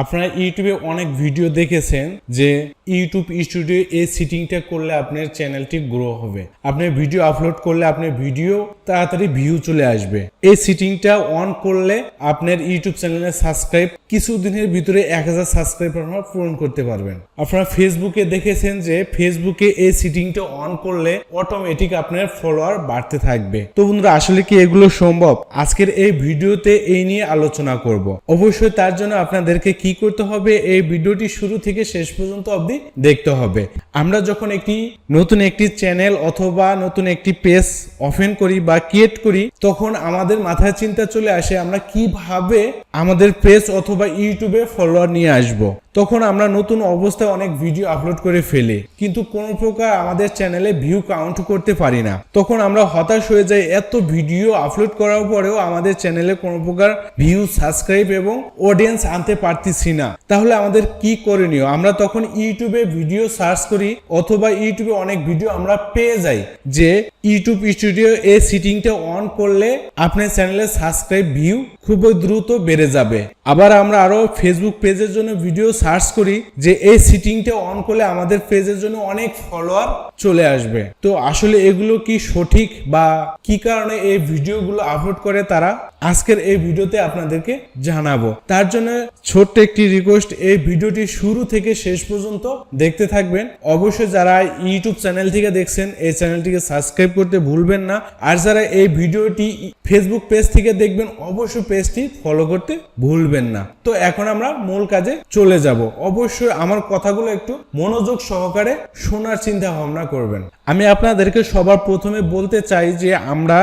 আপনারা ইউটিউবে অনেক ভিডিও দেখেছেন যে ইউটিউব স্টুডিও এই সিটিংটা করলে আপনার চ্যানেলটি গ্রো হবে। আপনি ভিডিও আপলোড করলে আপনার ভিডিও তাড়াতাড়ি ভিউ চলে আসবে। এই সিটিংটা অন করলে আপনার ইউটিউব চ্যানেলের সাবস্ক্রাইব কিছুদিনের ভিতরে এক হাজার সাবস্ক্রাইব আপনারা পূরণ করতে পারবেন। আপনারা ফেসবুকে দেখেছেন যে ফেসবুকে এই সিটিংটা অন করলে অটোমেটিক আপনার ফলোয়ার বাড়তে থাকবে। তো বন্ধুরা, আসলে কি এগুলো সম্ভব? আজকের এই ভিডিওতে এই নিয়ে আলোচনা করব। অবশ্যই তার জন্য আপনাদেরকে কি করতে হবে? এই ভিডিওটি শুরু থেকে শেষ পর্যন্ত অবধি দেখতে হবে। আমরা যখন একটি নতুন একটি চ্যানেল অথবা নতুন একটি পেজ ওপেন করি বা ক্রিয়েট করি, তখন আমাদের মাথায় চিন্তা চলে আসে, আমরা কীভাবে আমাদের পেজ অথবা ইউটিউবে ফলোয়ার নিয়ে আসব। তখন আমরা নতুন অবস্থায় অনেক ভিডিও আপলোড করে ফেলি। কিন্তু কোনো প্রকার আমাদের চ্যানেলে ভিউ কাউন্ট করতে পারি না। তখন আমরা হতাশ হয়ে যাই, এত ভিডিও আপলোড করার পরেও আমাদের চ্যানেলে কোনো প্রকার ভিউ সাবস্ক্রাইব এবং অডিয়েন্স আনতে পারতেছি না। তাহলে আমাদের কি করণীয়? আমরা তখন ইউটিউবে ভিডিও সার্চ করি, অথবা ইউটিউবে অনেক ভিডিও আমরা পেয়ে যাই, যে ইউটিউব স্টুডিও এই সিটিংটা অন করলে আপনার চ্যানেলে সাবস্ক্রাইব ভিউ খুবই দ্রুত বেড়ে যাবে। আবার আমরা আরও ফেসবুক পেজের জন্য ভিডিও সার্চ করি, যে এই সিটিংটা অন করলে আমাদের পেজের জন্য অনেক ফলোয়ার চলে আসবে। তো আসলে এগুলো কি সঠিক বা কি কারণে এই ভিডিওগুলো আপলোড করে তারা? আজকের এই ভিডিওতে আপনাদেরকে জানাব। তার জন্য ছোট্ট একটি রিকোয়েস্ট এই ভিডিওটি শুরু থেকে শেষ পর্যন্ত দেখতে থাকবেন। অবশ্যই যারা ইউটিউব চ্যানেল থেকে দেখছেন, এই চ্যানেলটিকে সাবস্ক্রাইব করতে ভুলবেন না। আর যারা এই ভিডিওটি ফেসবুক পেজ থেকে দেখবেন, অবশ্যই পেজটি ফলো করতে ভুলবেন না। তো এখন আমরা মূল কাজে চলে যাব। অবশ্যই আমার কথাগুলো একটু মনোযোগ সহকারে শোনার চিন্তা ভাবনা করবেন। আমি আপনাদেরকে সবার প্রথমে বলতে চাই যে আমরা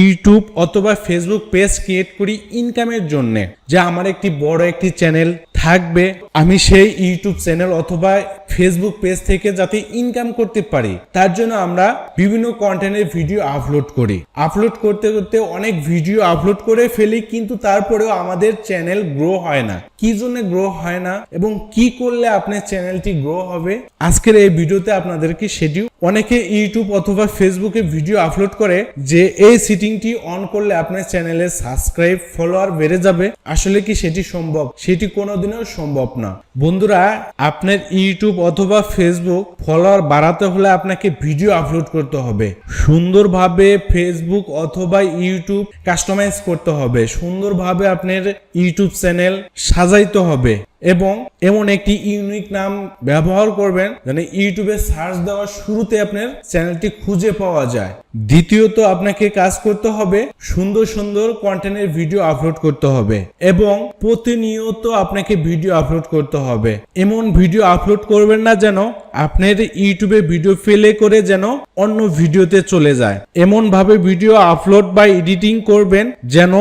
ইউটিউব অথবা ফেসবুক পেজ ক্রিয়েট করি ইনকামের জন্য, যে আমার একটি বড় একটি চ্যানেল থাকবে, আমি সেই ইউটিউব চ্যানেল অথবা ফেসবুক পেজ থেকে যাতে ইনকাম করতে পারি, তার জন্য আমরা বিভিন্ন কন্টেন্টের ভিডিও আপলোড করি। আপলোড করতে করতে অনেক ভিডিও আপলোড করে ফেলি, কিন্তু তারপরেও আমাদের চ্যানেল গ্রো হয় না। কি জন্য গ্রো হয় না এবং কি করলে আপনার চ্যানেলটি গ্রো হবে? আজকের এই ভিডিওতে আপনাদেরকে সেটিও অনেকে ইউটিউব অথবা ফেসবুকে ভিডিও আপলোড করে যে এই সিটিংটি অন করলে আপনার চ্যানেলের সাবস্ক্রাইব, ফলোয়ার বেড়ে যাবে। আসলে কি সেটি সম্ভব? সেটি কোনোদিনও সম্ভব না। বন্ধুরা, আপনার ইউটিউব অথবা ফেসবুক ফলোয়ার বাড়াতে হলে আপনাকে ভিডিও আপলোড করতে হবে। সুন্দরভাবে ফেসবুক অথবা ইউটিউব কাস্টমাইজ করতে হবে। সুন্দরভাবে আপনার ইউটিউব চ্যানেল সাজাইতে হবে। এবং এমন একটি ইউনিক নাম ব্যবহার করবেন যেন ইউটিউবে সার্চ দেওয়ার শুরুতে আপনার চ্যানেলটি খুঁজে পাওয়া যায়। দ্বিতীয়ত আপনাকে কাজ করতে হবে সুন্দর সুন্দর কন্টেন্টের ভিডিও আপলোড করতে হবে এবং প্রতিনিয়ত আপনাকে ভিডিও আপলোড করতে হবে। এমন ভিডিও আপলোড করবেন না যেন আপনার ইউটিউবে ভিডিও ফেলে করে যেন অন্য ভিডিওতে চলে যায়। এমন ভাবে ভিডিও আপলোড বা এডিটিং করবেন যেন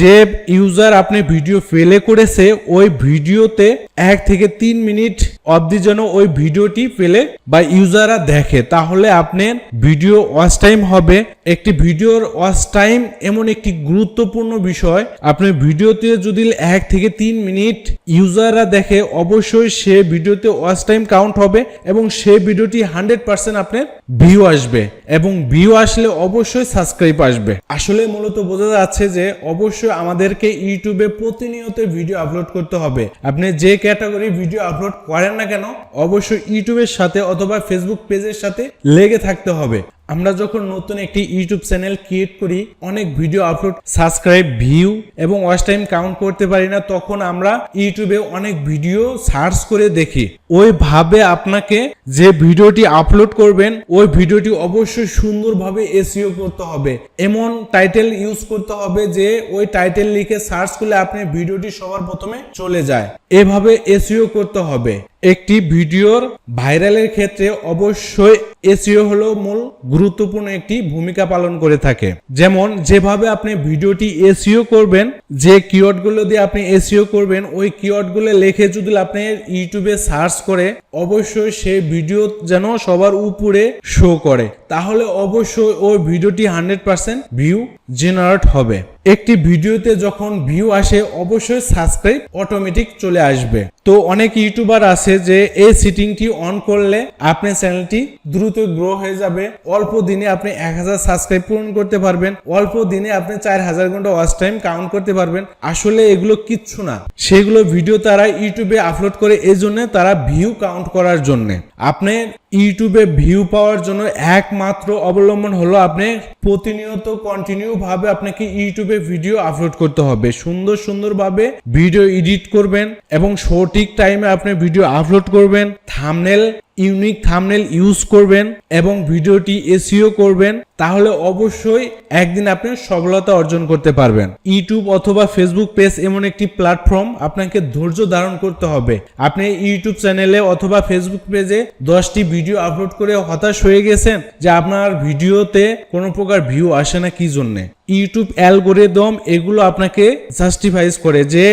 যে ইউজার আপনি ভিডিও ফেলে করেছে, ওই ভিডিওতে এক থেকে তিন মিনিট অবধি যেন ওই ভিডিওটি পেলে বা ইউজাররা দেখে। তাহলে আপনার ভিডিও ওয়াচ টাইম হবে। একটি ভিডিওর ওয়াচ টাইম এমন একটি গুরুত্বপূর্ণ বিষয়। আপনার ভিডিওতে যদি এক থেকে তিন মিনিট ইউজাররা দেখে অবশ্যই সে ভিডিওতে ওয়াচ টাইম কাউন্ট হবে এবং সে ভিডিওটি হান্ড্রেড পার্সেন্ট আপনার ভিউ আসবে এবং ভিউ আসলে অবশ্যই সাবস্ক্রাইব আসবে। আসলে মূলত বোঝা যাচ্ছে যে অবশ্যই আমাদেরকে ইউটিউবে প্রতিনিয়ত ভিডিও আপলোড করতে হবে। আপনি যে ক্যাটাগরি ভিডিও আপলোড করেন না কেন, অবশ্যই ইউটিউবের সাথে অথবা ফেসবুক পেজের সাথে লেগে থাকতে হবে। আমরা যখন নতুন একটি ইউটিউব চ্যানেল ক্রিয়েট করি, অনেক ভিডিও আপলোড সাবস্ক্রাইব ভিউ এবং ওয়াচ টাইম কাউন্ট করতে পারি না, তখন আমরা ইউটিউবে অনেক ভিডিও সার্চ করে দেখি। ওইভাবে আপনাকে যে ভিডিওটি আপলোড করবেন, ওই ভিডিওটি অবশ্যই সুন্দরভাবে এসিও করতে হবে। এমন টাইটেল ইউজ করতে হবে যে ওই টাইটেল লিখে সার্চ করলে আপনি ভিডিওটি সবার প্রথমে চলে যায়। এভাবে এসিও করতে হবে। একটি ভিডিওর ভাইরালের ক্ষেত্রে অবশ্যই এসিও হলো মূল গুরুত্বপূর্ণ একটি ভূমিকা পালন করে থাকে। যেমন, যেভাবে আপনি ভিডিওটি এসিও করবেন, যে কিওয়ার্ডগুলো দিয়ে আপনি এসিও করবেন, ওই কিওয়ার্ডগুলো লিখে যদি আপনি ইউটিউবে সার্চ করে, অবশ্যই সেই ভিডিও যেন সবার উপরে শো করে। তাহলে অবশ্যই ওই ভিডিওটি হান্ড্রেড পার্সেন্ট ভিউ জেনারেট হবে। একটি ভিডিওতে যখন ভিউ আসে, অবশ্যই সাবস্ক্রাইব অটোমেটিক চলে আসবে। তো অনেক ইউটিউবার আছে যে এই সিটিংটি অন করলে আপনার চ্যানেলটি দ্রুত গ্রো হয়ে যাবে। অল্প দিনে আপনি এক হাজার সাবস্ক্রাইব পূরণ করতে পারবেন। অল্প দিনে আপনি চার হাজার ঘণ্টা ওয়াচ টাইম কাউন্ট করতে পারবেন। আসলে এগুলো কিচ্ছু না। সেগুলো ভিডিও তারা ইউটিউবে আপলোড করে এই জন্য তারা ভিউ কাউন্ট করার জন্য। আপনি ইউটিউবে ভিউ পাওয়ার জন্য একমাত্র অবলম্বন হলো আপনি প্রতিনিয়ত কন্টিনিউ ভাবে আপনাকে ইউটিউবে ভিডিও আপলোড করতে হবে। সুন্দর সুন্দরভাবে ভিডিও এডিট করবেন এবং সঠিক টাইমে আপনি ভিডিও আপলোড করবেন। থামনেল ইউনিক থামনেল ইউজ করবেন এবং ভিডিওটি এসিও করবেন, তাহলে অবশ্যই একদিন আপনি সফলতা অর্জন করতে পারবেন। ইউটিউব অথবা ফেসবুক পেজ এমন একটি প্ল্যাটফর্ম আপনাকে ধৈর্য ধারণ করতে হবে। আপনি ইউটিউব চ্যানেলে অথবা ফেসবুক পেজে দশটি ভিডিও আপলোড করে হতাশ হয়ে গেছেন যে আপনার ভিডিওতে কোনো প্রকার ভিউ আসে না কি জন্যে। ইউটিউব অ্যালগোরিদম এগুলো আপনাকে জাস্টিফাইজ করে যে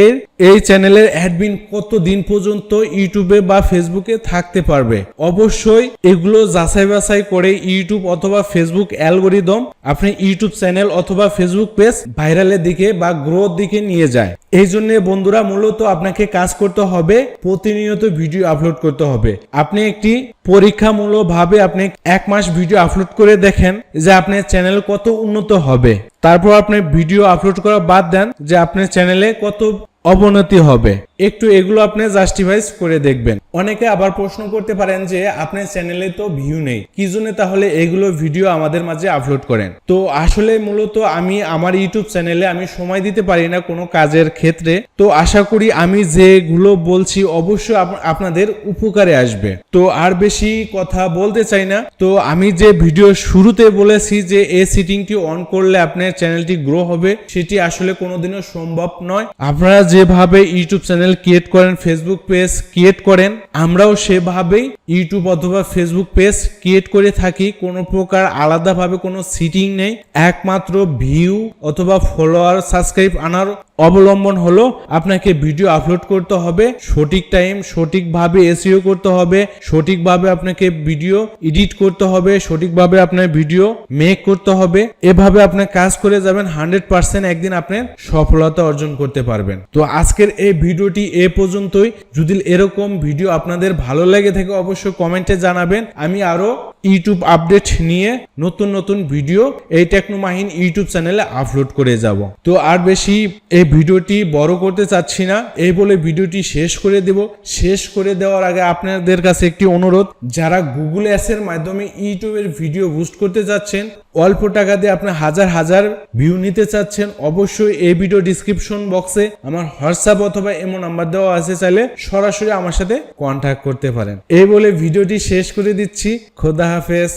এর এই চ্যানেলের অ্যাডমিন কত দিন পর্যন্ত ইউটিউবে বা ফেসবুকে থাকতে পারবে? অবশ্যই এগুলো যাচাই বাছাই করে ইউটিউব অথবা ফেসবুক অ্যালগোরিদম আপনি ইউটিউব চ্যানেল অথবা ফেসবুক পেজ ভাইরালের দিকে বা গ্রোথ দিকে নিয়ে যায়। এই জন্য বন্ধুরা মূলত আপনাকে কাজ করতে হবে, প্রতিনিয়ত ভিডিও আপলোড করতে হবে। আপনি একটি পরীক্ষামূলক ভাবে আপনি এক মাস ভিডিও আপলোড করে দেখেন যে আপনার চ্যানেল কত উন্নত হবে। তারপর আপনি ভিডিও আপলোড করা বাদ দেন যে আপনার চ্যানেলে কত অবনতি হবে। একটু এগুলো আপনি জাস্টিফাইজ করে দেখবেন। অনেকে আবার প্রশ্ন করতে পারেন যে, আপনার চ্যানেলে তো ভিউ নেই। কি জন্য তাহলে এগুলো ভিডিও আমাদের মাঝে আপলোড করেন? তো আসলে মূলত আমি আমার ইউটিউব চ্যানেলে আমি সময় দিতে পারি না কোনো কাজের ক্ষেত্রে। তো আশা করি আমি যেগুলো বলছি অবশ্যই আপ- আপনাদের উপকারে আসবে। তো আর বেশি কথা বলতে চাই না। তো আমি যে ভিডিও শুরুতে বলেছি যে এই সিটিংটি অন করলে আপনার চ্যানেলটি গ্রো হবে, সেটি আসলে কোনোদিনও সম্ভব নয়। আপনারা যেভাবে ইউটিউব চ্যানেল ক্রিয়েট করেন ফেসবুক পেজ ক্রিয়েট করেন, আমরাও সেভাবেই ইউটিউব অথবা ফেসবুক পেজ ক্রিয়েট করে থাকি। কোনো প্রকার আলাদাভাবে কোনো সিটিং নেই। একমাত্র ভিউ অথবা ফলোয়ার সাবস্ক্রাইব আনার অবলম্বন হলো আপনাকে ভিডিও আপলোড করতে হবে, সঠিক টাইম সঠিকভাবে এসিও করতে হবে, সঠিকভাবে আপনাকে ভিডিও এডিট করতে হবে, সঠিকভাবে আপনার ভিডিও মেক করতে হবে। এভাবে আপনার কাজ করে যাবেন হান্ড্রেড পার্সেন্ট একদিন আপনি সফলতা অর্জন করতে পারবেন। তো আজকের এই ভিডিওটি এ পর্যন্তই। যদি এরকম ভিডিও আপনাদের ভালো লেগে থাকে, অবশ্যই কমেন্টে জানাবেন। আমি আরও ইউটিউব আপডেট নিয়ে নতুন নতুন ভিডিও এই টেকনোমাহিন ইউটিউব চ্যানেলে আপলোড করে যাব। তো আর বেশি এই ভিডিওটি বড় করতে চাচ্ছি না। এই বলে ভিডিওটি শেষ করে দেব। শেষ করে দেওয়ার আগে আপনাদের কাছে একটি অনুরোধ। যারা গুগল অ্যাসের মাধ্যমে ইউটিউবের ভিডিও বুস্ট করতে যাচ্ছেন অল্প টাকা দিয়ে আপনি হাজার হাজার ভিউ নিতে চাচ্ছেন, অবশ্যই এই ভিডিও ডিসক্রিপশন বক্সে আমার হোয়াটসঅ্যাপ অথবা এমন নাম্বার দেওয়া আছে চাইলে সরাসরি আমার সাথে কন্ট্যাক্ট করতে পারেন। এই বলে ভিডিওটি শেষ করে দিচ্ছি। খোদা হাফেজ।